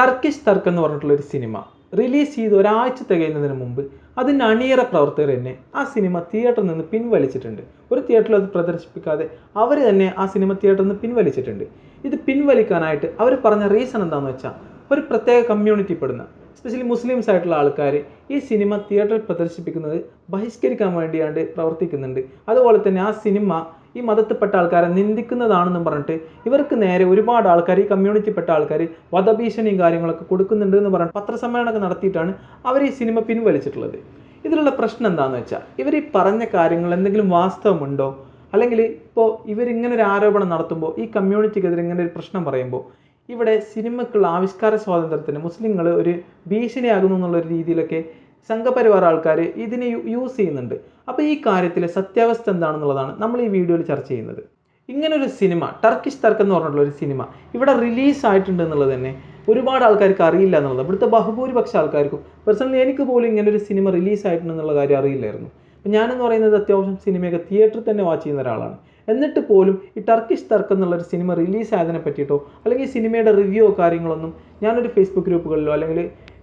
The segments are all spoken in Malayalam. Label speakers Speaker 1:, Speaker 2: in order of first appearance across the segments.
Speaker 1: ടർക്കിഷ് തർക്ക് എന്ന് പറഞ്ഞിട്ടുള്ള ഒരു സിനിമ റിലീസ് ചെയ്ത് ഒരാഴ്ച തികയുന്നതിന് മുമ്പ് അതിന്റെ അണിയറ പ്രവർത്തകർ തന്നെ ആ സിനിമ തിയേറ്ററിൽ നിന്ന് പിൻവലിച്ചിട്ടുണ്ട്. ഒരു തിയേറ്ററിൽ അത് പ്രദർശിപ്പിക്കാതെ അവർ തന്നെ ആ സിനിമ തിയേറ്ററിൽ നിന്ന് പിൻവലിച്ചിട്ടുണ്ട്. ഇത് പിൻവലിക്കാനായിട്ട് അവർ പറഞ്ഞ റീസൺ എന്താണെന്ന് വെച്ചാൽ ഒരു പ്രത്യേക കമ്മ്യൂണിറ്റി പെടുന്ന സ്പെഷ്യലി മുസ്ലിംസ് ആയിട്ടുള്ള ആൾക്കാർ ഈ സിനിമ തിയേറ്ററിൽ പ്രദർശിപ്പിക്കുന്നത് ബഹിഷ്കരിക്കാൻ വേണ്ടിയാണ്ട് പ്രവർത്തിക്കുന്നുണ്ട്. അതുപോലെ തന്നെ ആ സിനിമ ഈ മതത്തിൽപ്പെട്ട ആൾക്കാരെ നിന്ദിക്കുന്നതാണെന്നും പറഞ്ഞിട്ട് ഇവർക്ക് നേരെ ഒരുപാട് ആൾക്കാർ ഈ കമ്മ്യൂണിറ്റിപ്പെട്ട ആൾക്കാർ വധഭീഷണിയും കാര്യങ്ങളൊക്കെ കൊടുക്കുന്നുണ്ട് എന്ന് പറഞ്ഞിട്ട് പത്രസമ്മേളനമൊക്കെ നടത്തിയിട്ടാണ് അവർ ഈ സിനിമ പിൻവലിച്ചിട്ടുള്ളത്. ഇതിലുള്ള പ്രശ്നം എന്താണെന്ന് വെച്ചാൽ ഇവർ ഈ പറഞ്ഞ കാര്യങ്ങൾ എന്തെങ്കിലും വാസ്തവമുണ്ടോ? അല്ലെങ്കിൽ ഇപ്പോൾ ഇവരിങ്ങനെ ഒരു ആരോപണം നടത്തുമ്പോൾ ഈ കമ്മ്യൂണിറ്റിക്കെതിരെ ഇങ്ങനെ ഒരു പ്രശ്നം പറയുമ്പോൾ ഇവിടെ സിനിമക്കുള്ള ആവിഷ്കാര സ്വാതന്ത്ര്യത്തിന് മുസ്ലിങ്ങൾ ഒരു ഭീഷണിയാകുന്നു എന്നുള്ള രീതിയിലൊക്കെ സംഘപരിവാർ ആൾക്കാർ ഇതിനെ യൂസ് ചെയ്യുന്നുണ്ട്. അപ്പോൾ ഈ കാര്യത്തിൽ സത്യാവസ്ഥ എന്താണെന്നുള്ളതാണ് നമ്മൾ ഈ വീഡിയോയിൽ ചർച്ച ചെയ്യുന്നത്. ഇങ്ങനൊരു സിനിമ ടർക്കിഷ് തർക്കം എന്ന് പറഞ്ഞിട്ടുള്ള ഒരു സിനിമ ഇവിടെ റിലീസ് ആയിട്ടുണ്ട് എന്നുള്ളത് തന്നെ ഒരുപാട് ആൾക്കാർക്ക് അറിയില്ല എന്നുള്ളത്. ഇവിടുത്തെ ബഹുഭൂരിപക്ഷ ആൾക്കാർക്കും പേഴ്സണലി എനിക്ക് പോലും ഇങ്ങനെ ഒരു സിനിമ റിലീസ് ആയിട്ടുണ്ട് എന്നുള്ള കാര്യം അറിയില്ലായിരുന്നു. അപ്പം ഞാനെന്ന് പറയുന്നത് അത്യാവശ്യം സിനിമയൊക്കെ തിയേറ്ററിൽ തന്നെ വാച്ച് ചെയ്യുന്ന ഒരാളാണ്. എന്നിട്ട് പോലും ഈ ടർക്കിഷ് തർക്കം എന്നുള്ളൊരു സിനിമ റിലീസ് ആയതിനെ പറ്റിയിട്ടോ അല്ലെങ്കിൽ സിനിമയുടെ റിവ്യൂ കാര്യങ്ങളൊന്നും ഞാനൊരു ഫേസ്ബുക്ക് ഗ്രൂപ്പുകളിലോ അല്ലെങ്കിൽ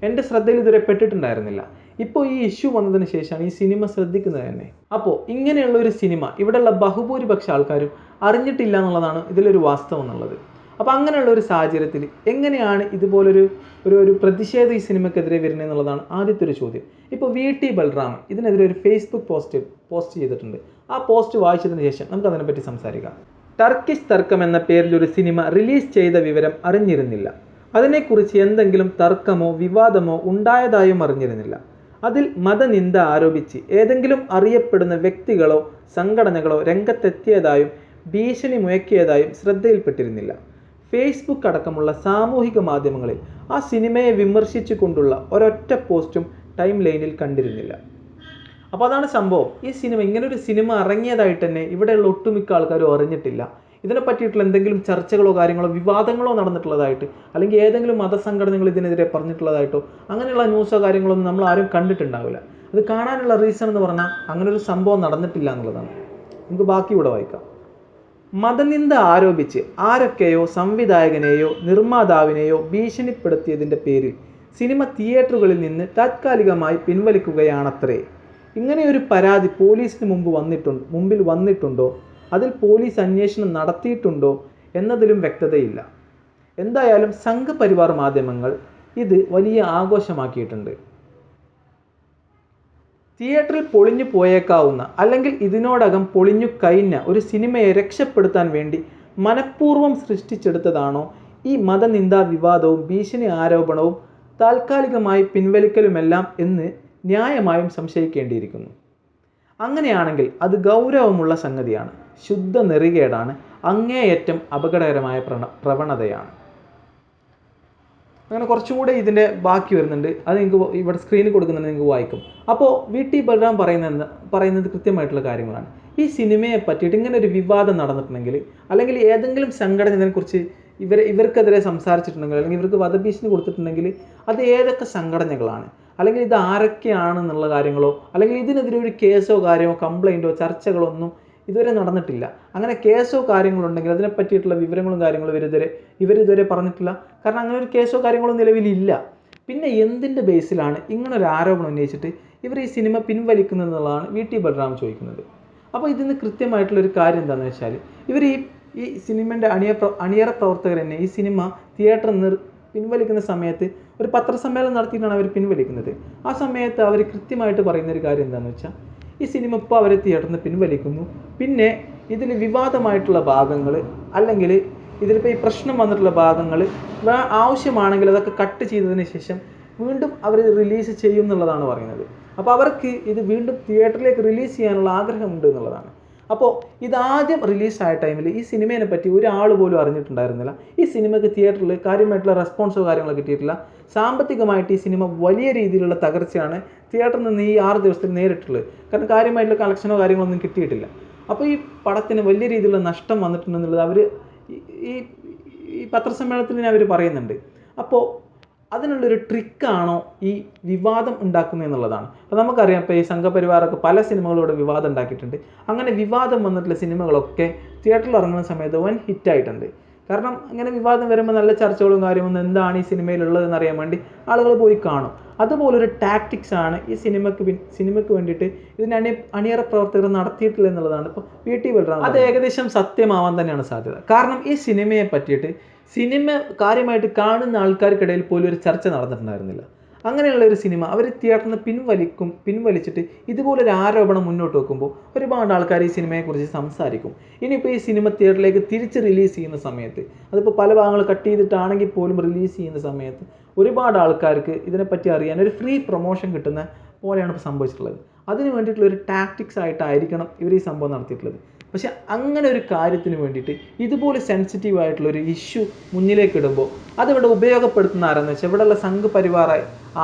Speaker 1: എന്റെ ശ്രദ്ധയിൽ ഇതുവരെ പെട്ടിട്ടുണ്ടായിരുന്നില്ല. ഇപ്പോൾ ഈ ഇഷ്യൂ വന്നതിന് ശേഷമാണ് ഈ സിനിമ ശ്രദ്ധിക്കുന്നത് തന്നെ. അപ്പോൾ ഇങ്ങനെയുള്ള ഒരു സിനിമ ഇവിടെയുള്ള ബഹുഭൂരിപക്ഷ ആൾക്കാരും അറിഞ്ഞിട്ടില്ല എന്നുള്ളതാണ് ഇതിലൊരു വാസ്തവം എന്നുള്ളത്. അപ്പോൾ അങ്ങനെയുള്ള ഒരു സാഹചര്യത്തിൽ എങ്ങനെയാണ് ഇതുപോലൊരു ഒരു ഒരു പ്രതിഷേധം ഈ സിനിമക്കെതിരെ വരുന്നത് എന്നുള്ളതാണ് ആദ്യത്തെ ഒരു ചോദ്യം. ഇപ്പോൾ വി ടി ബൽറാമൻ ഇതിനെതിരെ ഒരു ഫേസ്ബുക്ക് പോസ്റ്റ് പോസ്റ്റ് ചെയ്തിട്ടുണ്ട്. ആ പോസ്റ്റ് വായിച്ചതിന് ശേഷം നമുക്ക് അതിനെപ്പറ്റി സംസാരിക്കാം. ടർക്കിഷ് തർക്കം എന്ന പേരിൽ ഒരു സിനിമ റിലീസ് ചെയ്ത വിവരം അറിഞ്ഞിരുന്നില്ല. അതിനെക്കുറിച്ച് എന്തെങ്കിലും തർക്കമോ വിവാദമോ ഉണ്ടായതായും അറിഞ്ഞിരുന്നില്ല. അതിൽ മതനിന്ദ ആരോപിച്ച് ഏതെങ്കിലും അറിയപ്പെടുന്ന വ്യക്തികളോ സംഘടനകളോ രംഗത്തെത്തിയതായും ഭീഷണി മുഴക്കിയതായും ശ്രദ്ധയിൽപ്പെട്ടിരുന്നില്ല. ഫേസ്ബുക്ക് അടക്കമുള്ള സാമൂഹിക മാധ്യമങ്ങളിൽ ആ സിനിമയെ വിമർശിച്ചുകൊണ്ടുള്ള ഒരൊറ്റ പോസ്റ്റും ടൈം ലൈനിൽ കണ്ടിരുന്നില്ല. അപ്പോൾ അതാണ് സംഭവം. ഈ സിനിമ ഇങ്ങനൊരു സിനിമ ഇറങ്ങിയതായിട്ട് തന്നെ ഇവിടെയുള്ള ഒട്ടുമിക്ക ആൾക്കാരും അറിഞ്ഞിട്ടില്ല. ഇതിനെ പറ്റിയിട്ടുള്ള എന്തെങ്കിലും ചർച്ചകളോ കാര്യങ്ങളോ വിവാദങ്ങളോ നടന്നിട്ടുള്ളതായിട്ട് അല്ലെങ്കിൽ ഏതെങ്കിലും മതസംഘടനകൾ ഇതിനെതിരെ പറഞ്ഞിട്ടുള്ളതായിട്ടോ അങ്ങനെയുള്ള ന്യൂസോ കാര്യങ്ങളോ ഒന്നും നമ്മൾ ആരും കണ്ടിട്ടുണ്ടാവില്ല. അത് കാണാനുള്ള റീസൺ എന്ന് പറഞ്ഞാൽ അങ്ങനെ ഒരു സംഭവം നടന്നിട്ടില്ല എന്നുള്ളതാണ്. നമുക്ക് ബാക്കി ഇവിടെ വായിക്കാം. മതനിന്ദ ആരോപിച്ച് ആരൊക്കെയോ സംവിധായകനെയോ നിർമ്മാതാവിനെയോ ഭീഷണിപ്പെടുത്തിയതിന്റെ പേരിൽ സിനിമ തിയേറ്ററുകളിൽ നിന്ന് താത്കാലികമായി പിൻവലിക്കുകയാണത്രേ. ഇങ്ങനെയൊരു പരാതി പോലീസിന് മുമ്പ് വന്നിട്ടുണ്ട് മുമ്പിൽ വന്നിട്ടുണ്ടോ? അതിൽ പോലീസ് അന്വേഷണം നടത്തിയിട്ടുണ്ടോ എന്നതിലും വ്യക്തതയില്ല. എന്തായാലും സംഘപരിവാർ മാധ്യമങ്ങൾ ഇത് വലിയ ആഘോഷമാക്കിയിട്ടുണ്ട്. തിയേറ്ററിൽ പൊളിഞ്ഞു പോയേക്കാവുന്ന അല്ലെങ്കിൽ ഇതിനോടകം പൊളിഞ്ഞു കഴിഞ്ഞ ഒരു സിനിമയെ രക്ഷപ്പെടുത്താൻ വേണ്ടി മനഃപൂർവം സൃഷ്ടിച്ചെടുത്തതാണോ ഈ മതനിന്ദാ വിവാദവും ഭീഷണി ആരോപണവും താൽക്കാലികമായി പിൻവലിക്കലുമെല്ലാം എന്ന് ന്യായമായും സംശയിക്കേണ്ടിയിരിക്കുന്നു. അങ്ങനെയാണെങ്കിൽ അത് ഗൗരവമുള്ള സംഗതിയാണ്. ശുദ്ധ നെറികേടാണ്. അങ്ങേയറ്റം അപകടകരമായ പ്രവണതയാണ്. അങ്ങനെ കുറച്ചും കൂടെ ഇതിന്റെ ബാക്കി വരുന്നുണ്ട്. അത് നിങ്ങൾക്ക് ഇവിടെ സ്ക്രീനിൽ കൊടുക്കുന്നുണ്ട് നിങ്ങൾക്ക് വായിക്കും. അപ്പോൾ വി ടി ബലറാം പറയുന്നത് പറയുന്നത് കൃത്യമായിട്ടുള്ള കാര്യങ്ങളാണ്. ഈ സിനിമയെ പറ്റിയിട്ട് ഇങ്ങനെ ഒരു വിവാദം നടന്നിട്ടുണ്ടെങ്കിൽ അല്ലെങ്കിൽ ഏതെങ്കിലും സംഘടന ഇതിനെക്കുറിച്ച് ഇവർ ഇവർക്കെതിരെ സംസാരിച്ചിട്ടുണ്ടെങ്കിൽ അല്ലെങ്കിൽ ഇവർക്ക് വധഭീഷണി കൊടുത്തിട്ടുണ്ടെങ്കിൽ അത് ഏതൊക്കെ സംഘടനകളാണ്? അല്ലെങ്കിൽ ഇത് ആരൊക്കെയാണെന്നുള്ള കാര്യങ്ങളോ അല്ലെങ്കിൽ ഇതിനെതിരെ ഒരു കേസോ കാര്യമോ കംപ്ലൈന്റോ ചർച്ചകളോ ഒന്നും ഇതുവരെ നടന്നിട്ടില്ല. അങ്ങനെ കേസോ കാര്യങ്ങളോ ഉണ്ടെങ്കിൽ അതിനെ പറ്റിയിട്ടുള്ള വിവരങ്ങളും കാര്യങ്ങളും ഇവരിതുവരെ ഇവരിതുവരെ പറഞ്ഞിട്ടില്ല. കാരണം അങ്ങനെ ഒരു കേസോ കാര്യങ്ങളോ നിലവിലില്ല. പിന്നെ എന്തിന്റെ ബേസിലാണ് ഇങ്ങനൊരു ആരോപണം ഉന്നയിച്ചിട്ട് ഇവർ ഈ സിനിമ പിൻവലിക്കുന്നത് എന്നുള്ളതാണ് വി ടി ബലറാം ചോദിക്കുന്നത്. അപ്പോൾ ഇതിന് കൃത്യമായിട്ടുള്ളൊരു കാര്യം എന്താണെന്ന് വെച്ചാൽ ഇവർ ഈ ഈ സിനിമേന്റെ അണിയ അണിയറ പ്രവർത്തകർ തന്നെ ഈ സിനിമ തിയേറ്റർ നിർ പിൻവലിക്കുന്ന സമയത്ത് ഒരു പത്രസമ്മേളനം നടത്തിയിട്ടാണ് അവർ പിൻവലിക്കുന്നത്. ആ സമയത്ത് അവർ കൃത്യമായിട്ട് പറയുന്ന ഒരു കാര്യം എന്താണെന്ന് വെച്ചാൽ ഈ സിനിമ ഇപ്പോൾ അവർ തിയേറ്ററിൽ നിന്ന് പിൻവലിക്കുന്നു. പിന്നെ ഇതിൽ വിവാദമായിട്ടുള്ള ഭാഗങ്ങൾ അല്ലെങ്കിൽ ഇതിലിപ്പോൾ ഈ പ്രശ്നം വന്നിട്ടുള്ള ഭാഗങ്ങൾ ആവശ്യമാണെങ്കിൽ അതൊക്കെ കട്ട് ചെയ്തതിന് ശേഷം വീണ്ടും അവർ റിലീസ് ചെയ്യും എന്നുള്ളതാണ് പറയുന്നത്. അപ്പോൾ അവർക്ക് ഇത് വീണ്ടും തിയേറ്ററിലേക്ക് റിലീസ് ചെയ്യാനുള്ള ആഗ്രഹമുണ്ട് എന്നുള്ളതാണ്. അപ്പോൾ ഇതാദ്യം റിലീസായ ടൈമിൽ ഈ സിനിമയെ പറ്റി ഒരാൾ പോലും അറിഞ്ഞിട്ടുണ്ടായിരുന്നില്ല. ഈ സിനിമയ്ക്ക് തിയേറ്ററിൽ കാര്യമായിട്ടുള്ള റെസ്പോൺസോ കാര്യങ്ങളോ കിട്ടിയിട്ടില്ല. സാമ്പത്തികമായിട്ട് ഈ സിനിമ വലിയ രീതിയിലുള്ള തകർച്ചയാണ് തിയേറ്ററിൽ നിന്ന് ഈ ആറ് ദിവസത്തിൽ നേരിട്ടുള്ളത്. കാരണം കാര്യമായിട്ടുള്ള കളക്ഷനോ കാര്യങ്ങളൊന്നും കിട്ടിയിട്ടില്ല. അപ്പോൾ ഈ പടത്തിന് വലിയ രീതിയിലുള്ള നഷ്ടം വന്നിട്ടുണ്ടെന്നുള്ളത് അവർ ഈ ഈ പത്രസമ്മേളനത്തിൽ അവർ പറയുന്നുണ്ട്. അപ്പോൾ അതിനുള്ളൊരു ട്രിക്കാണോ ഈ വിവാദം ഉണ്ടാക്കുന്നത് എന്നുള്ളതാണ്. അപ്പോൾ നമുക്കറിയാം ഇപ്പോൾ ഈ സംഘപരിവാറൊക്കെ പല സിനിമകളോട് വിവാദം ഉണ്ടാക്കിയിട്ടുണ്ട്. അങ്ങനെ വിവാദം വന്നിട്ടുള്ള സിനിമകളൊക്കെ തിയേറ്ററിൽ ഇറങ്ങുന്ന സമയത്ത് വൻ ഹിറ്റായിട്ടുണ്ട് കാരണം അങ്ങനെ വിവാദം വരുമ്പോൾ നല്ല ചർച്ചകളും കാര്യമൊന്നും എന്താണ് ഈ സിനിമയിലുള്ളതെന്ന് അറിയാൻ വേണ്ടി ആളുകൾ പോയി കാണും. അതുപോലൊരു ടാക്ടിക്സ് ആണ് ഈ സിനിമയ്ക്ക് സിനിമയ്ക്ക് വേണ്ടിയിട്ട് ഇതിന് അണി അണിയറ പ്രവർത്തകർ നടത്തിയിട്ടില്ല എന്നുള്ളതാണ്. ഇപ്പോൾ വി ടി ബൽറാം അത് ഏകദേശം സത്യമാവാൻ തന്നെയാണ് സാധ്യത. കാരണം ഈ സിനിമയെ പറ്റിയിട്ട് സിനിമ കാര്യമായിട്ട് കാണുന്ന ആൾക്കാർക്കിടയിൽ പോലും ഒരു ചർച്ച നടന്നിട്ടുണ്ടായിരുന്നില്ല. അങ്ങനെയുള്ള ഒരു സിനിമ അവർ തിയേറ്ററിൽ നിന്ന് പിൻവലിക്കും പിൻവലിച്ചിട്ട് ഇതുപോലൊരു ആരോപണം മുന്നോട്ട് വെക്കുമ്പോൾ ഒരുപാട് ആൾക്കാർ ഈ സിനിമയെക്കുറിച്ച് സംസാരിക്കും. ഇനിയിപ്പോൾ ഈ സിനിമ തിയേറ്ററിലേക്ക് തിരിച്ച് റിലീസ് ചെയ്യുന്ന സമയത്ത് അതിപ്പോൾ പല ഭാഗങ്ങൾ കട്ട് ചെയ്തിട്ടാണെങ്കിൽ പോലും റിലീസ് ചെയ്യുന്ന സമയത്ത് ഒരുപാട് ആൾക്കാർക്ക് ഇതിനെപ്പറ്റി അറിയാൻ ഒരു ഫ്രീ പ്രൊമോഷൻ കിട്ടുന്ന പോലെയാണ് ഇപ്പോൾ സംഭവിച്ചിട്ടുള്ളത്. അതിന് വേണ്ടിയിട്ടുള്ള ഒരു ടാക്ടിക്സ് ആയിട്ടായിരിക്കണം ഇവർ ഈ സംഭവം നടത്തിയിട്ടുള്ളത്. പക്ഷെ അങ്ങനെ ഒരു കാര്യത്തിന് വേണ്ടിയിട്ട് ഇതുപോലെ സെൻസിറ്റീവ് ആയിട്ടുള്ള ഒരു ഇഷ്യൂ മുന്നിലേക്ക് ഇടുമ്പോൾ അതിവിടെ ഉപയോഗപ്പെടുത്തുന്ന ആരാന്ന് വെച്ചാൽ ഇവിടെയുള്ള സംഘപരിവാർ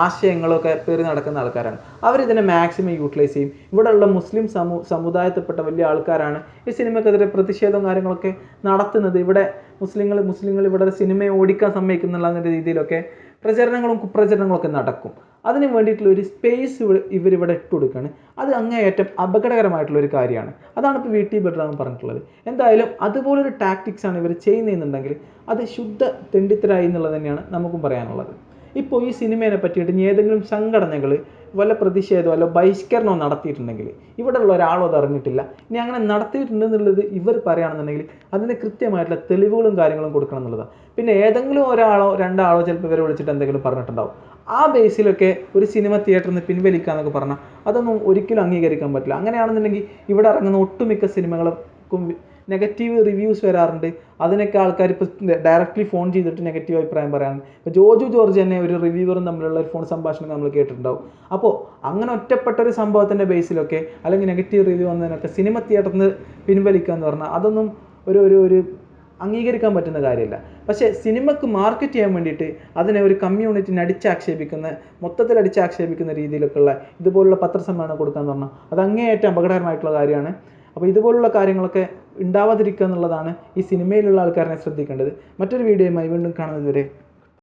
Speaker 1: ആശയങ്ങളൊക്കെ പേറി നടക്കുന്ന ആൾക്കാരാണ്. അവരിതിനെ മാക്സിമം യൂട്ടിലൈസ് ചെയ്യും. ഇവിടെയുള്ള മുസ്ലിം സമൂ സമുദായത്തിൽപ്പെട്ട വലിയ ആൾക്കാരാണ് ഈ സിനിമക്കെതിരെ പ്രതിഷേധവും കാര്യങ്ങളൊക്കെ നടത്തുന്നത്. ഇവിടെ മുസ്ലിങ്ങൾ മുസ്ലിങ്ങൾ ഇവിടെ സിനിമയെ ഓടിക്കാൻ സമ്മതിക്കുന്നുള്ള രീതിയിലൊക്കെ പ്രചരണങ്ങളും കുപ്രചരണങ്ങളൊക്കെ നടക്കും. അതിന് വേണ്ടിയിട്ടുള്ള ഒരു സ്പേസ് ഇവരിവിടെ ഇട്ട് കൊടുക്കുകയാണ് അത് അങ്ങേയറ്റം അപകടകരമായിട്ടുള്ള ഒരു കാര്യമാണ്. അതാണ് ഇപ്പോൾ വി ടി പറഞ്ഞിട്ടുള്ളത്. എന്തായാലും അതുപോലൊരു ടാക്ടിക്സ് ആണ് ഇവർ ചെയ്യുന്നതെന്നുണ്ടെങ്കിൽ അത് ശുദ്ധ തെണ്ടിത്തരായി എന്നുള്ളത് തന്നെയാണ് നമുക്കും പറയാനുള്ളത്. ഇപ്പോൾ ഈ സിനിമയെ പറ്റിയിട്ട് ഇനി ഏതെങ്കിലും സംഘടനകൾ വല്ല പ്രതിഷേധമോ വല്ല ബഹിഷ്കരണമോ നടത്തിയിട്ടുണ്ടെങ്കിൽ ഇവിടെ ഉള്ള ഒരാളോ അത് അറിഞ്ഞിട്ടില്ല. ഇനി അങ്ങനെ നടത്തിയിട്ടുണ്ടെന്നുള്ളത് ഇവർ പറയുകയാണെന്നുണ്ടെങ്കിൽ അതിന് കൃത്യമായിട്ടുള്ള തെളിവുകളും കാര്യങ്ങളും കൊടുക്കണം എന്നുള്ളതാണ് പിന്നെ ഏതെങ്കിലും ഒരാളോ രണ്ടാളോ ചിലപ്പോൾ ഇവരെ വിളിച്ചിട്ട് എന്തെങ്കിലും പറഞ്ഞിട്ടുണ്ടാവും. ആ ബേസിലൊക്കെ ഒരു സിനിമ തിയേറ്ററിൽ നിന്ന് പിൻവലിക്കുക എന്നൊക്കെ പറഞ്ഞാൽ അതൊന്നും ഒരിക്കലും അംഗീകരിക്കാൻ പറ്റില്ല. അങ്ങനെയാണെന്നുണ്ടെങ്കിൽ ഇവിടെ ഇറങ്ങുന്ന ഒട്ടുമിക്ക സിനിമകൾക്കും നെഗറ്റീവ് റിവ്യൂസ് വരാറുണ്ട്. അതിനൊക്കെ ആൾക്കാർ ഇപ്പോൾ ഡയറക്റ്റ്ലി ഫോൺ ചെയ്തിട്ട് നെഗറ്റീവ് അഭിപ്രായം പറയാൻ ഇപ്പോൾ ജോജു ജോർജ് തന്നെ ഒരു റിവ്യൂവറും തമ്മിലുള്ള ഒരു ഫോൺ സംഭാഷണം നമ്മൾ കേട്ടിട്ടുണ്ടാവും. അപ്പോൾ അങ്ങനെ ഒറ്റപ്പെട്ട ഒരു സംഭവത്തിന്റെ ബേസിലൊക്കെ അല്ലെങ്കിൽ നെഗറ്റീവ് റിവ്യൂ വന്നതിനൊക്കെ സിനിമ തിയേറ്ററിൽ നിന്ന് പിൻവലിക്കുക എന്ന് പറഞ്ഞാൽ അതൊന്നും ഒരു ഒരു ഒരു അംഗീകരിക്കാൻ പറ്റുന്ന കാര്യമല്ല. പക്ഷേ സിനിമക്ക് മാർക്കറ്റ് ചെയ്യാൻ വേണ്ടിയിട്ട് അതിനെ ഒരു കമ്മ്യൂണിറ്റിനെ അടിച്ചാക്ഷേപിക്കുന്ന മൊത്തത്തിൽ അടിച്ചാക്ഷേപിക്കുന്ന രീതിയിലൊക്കെയുള്ള ഇതുപോലുള്ള പത്രസമ്മേളനം കൊടുക്കാൻ പറഞ്ഞാൽ അത് അങ്ങേയറ്റം അപകടകരമായിട്ടുള്ള കാര്യമാണ്. അപ്പോൾ ഇതുപോലുള്ള കാര്യങ്ങളൊക്കെ ഉണ്ടാവാതിരിക്കുക എന്നുള്ളതാണ് ഈ സിനിമയിലുള്ള ആൾക്കാരെ ശ്രദ്ധിക്കേണ്ടത്. മറ്റൊരു വീഡിയോയുമായി വീണ്ടും കാണുന്നതുവരെ